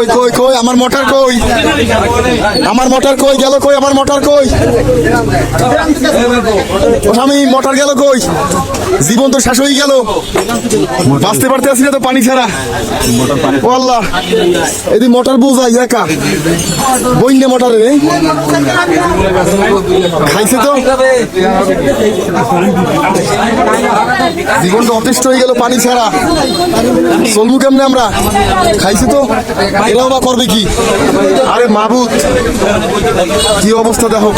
কই কই কই? আমার মোটর কই? আমার মোটর কই? গেল কই? আমার মোটর কই? স্বামী মোটর গেল কই? জীবন তো শেষ হয়ে গেল। বাঁচতে পারতে আসি না তো পানি ছাড়া। ও আল্লাহ। এদি মোটর বুঝাই, একা। বইন্যে মোটরে রে। খাইছে তো। জীবন তো অতিষ্ঠ হয়ে গেল পানি ছাড়া। চলবো কেমনে আমরা? খাইছি তো। এরাও বা করবে কি? আরে মাবুত কি অবস্থা দেখো।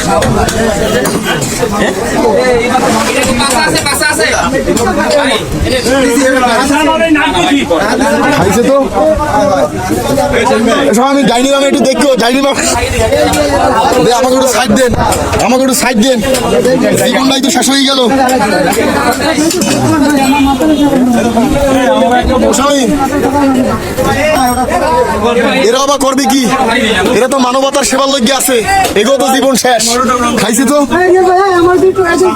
খাইছে তো? আমি ডাইনি বামে একটু দেখব ডাইনি দে আমাকে একটু সাইড দেন আমাকে একটু সাইড দেন। জীবনটাই তো শেষ হয়ে গেল। স্বামী এরা আবার করবে কি? এরা তো মানবতার সেবার লগ্যে আছে। এগো তো জীবন শেষ। খাইছে তো? আমার দুটো আছে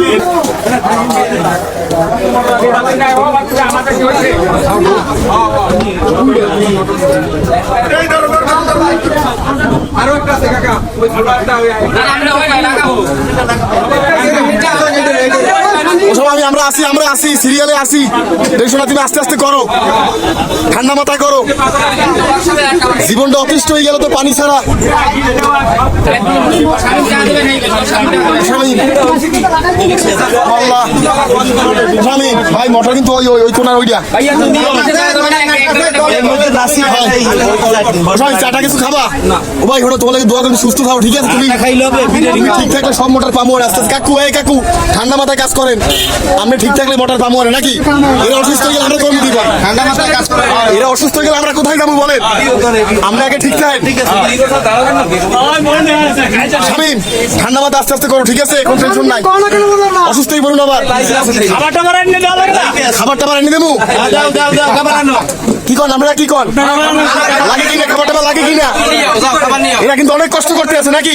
আরও একটা আছে কাকা। ওই ছোট একটা ওই ওসব আমি আমরা আসি আমরা আসি সিরিয়ালে আসি। দেখছ না তুমি আস্তে আস্তে করো। ঠান্ডা মাথায় করো। জীবনটা অতিষ্ঠ হয়ে গেল তো পানি ছাড়া। ভাই মোটর কিন্তু ওই ওই ওই কোনার ওইটা। চাটা কিছু খাবা? ও ভাই ওটা তোমাকে দোয়া করে সুস্থ ঠিক আছে? তুমি তুমি ঠিক থাকলে সব মোটর পামো আর আস্তে কাকু এই কাকু ঠান্ডা মাথায় কাজ করেন। আপনি ঠিক থাকলে মোটর পামো আর নাকি? এরা অসুস্থ হয়ে গেলে আমরা কর্ম দিব। ঠান্ডা মাথায় কাজ করেন। এরা অসুস্থ হয়ে গেলে আমরা কোথায় যাব বলেন? আমরা আগে ঠিক স্বামী ঠান্ডা মাথা আস্তে আস্তে করো ঠিক আছে? এখন টেনশন নাই। অসুস্থই বলুন আবার। খাবার টাবার এনে দেবো? কি কন আমরা কি কন লাগে কিনা? এরা কিন্তু অনেক কষ্ট করতে আছে নাকি?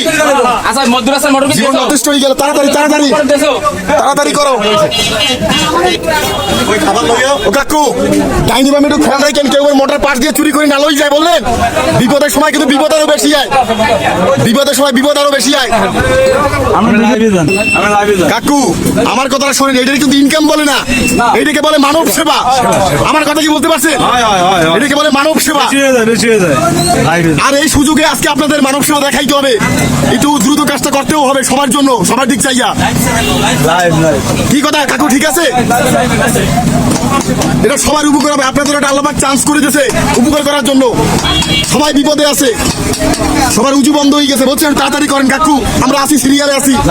আচ্ছা মধ্যরাস্তার মোটর জীবন অতিষ্ঠ হয়ে গেল তাড়াতাড়ি তাড়াতাড়ি। তাড়াতাড়ি করো। ও কাকু ডাইনি বামে একটু খেয়াল রাখেন কেউ মোটর পাশ দিয়ে চুরি করে না লই যায় বললেন? বিপদের সময় কিন্তু বিপদ আরও বেশি হয়। বিপদের সময় বিপদ আরও বেশি হয়। কাকু আমার কথাটা শোনেন এটাকে কিন্তু ইনকাম বলে না। এটাকে বলে মানব সেবা। আমার কথা কি বলতে পারছেন? এটাকে বলে মানব সেবা। আর এই সুযোগে আজকে আপনাদের মানব সেবা দেখাইতে হবে। একটু দ্রুত কাজটা করতেও হবে সবার জন্য সবার দিক চাইয়া। কি কথা কাকু ঠিক আছে? এটা সবার উপকার হবে। আপনাদের একটা আল্লাহ চান্স করে দিয়েছে উপকার করার জন্য। সবাই বিপদে আছে। সবার উঁচু বন্ধ হয়ে গেছে। বলছেন তাড়াতাড়ি করেন কাকু। আমরা আসি সিরিয়ালে আসি